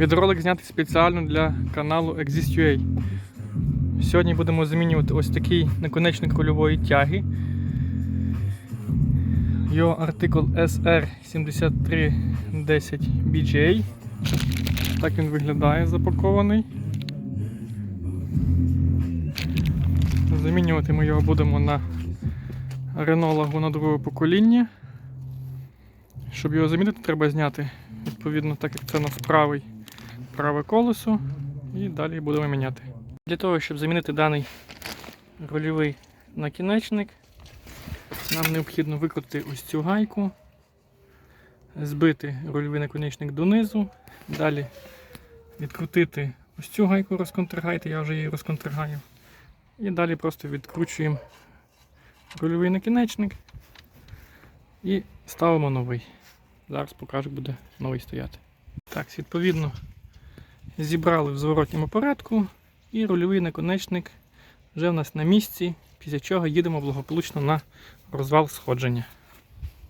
Відеоролик знятий спеціально для каналу Exist.ua. Сьогодні будемо замінювати ось такий наконечник рульової тяги. Його артикул SR7310BJ. Так він виглядає запакований. Замінювати ми його будемо на Renault Laguna другого покоління. Щоб його замінити, треба зняти відповідно, так як це у правий, праве колесо. І далі будемо міняти. Для того, щоб замінити даний рульовий накінечник, нам необхідно викрутити ось цю гайку, збити рульовий наконечник донизу, далі відкрутити ось цю гайку, розконтрагайте, я вже її розконтрагаю. І далі просто відкручуємо рульовий накінечник і ставимо новий. Зараз покажу, буде новий стояти. Так, відповідно, зібрали в зворотньому порядку і рульовий наконечник вже в нас на місці, після чого їдемо благополучно на розвал сходження.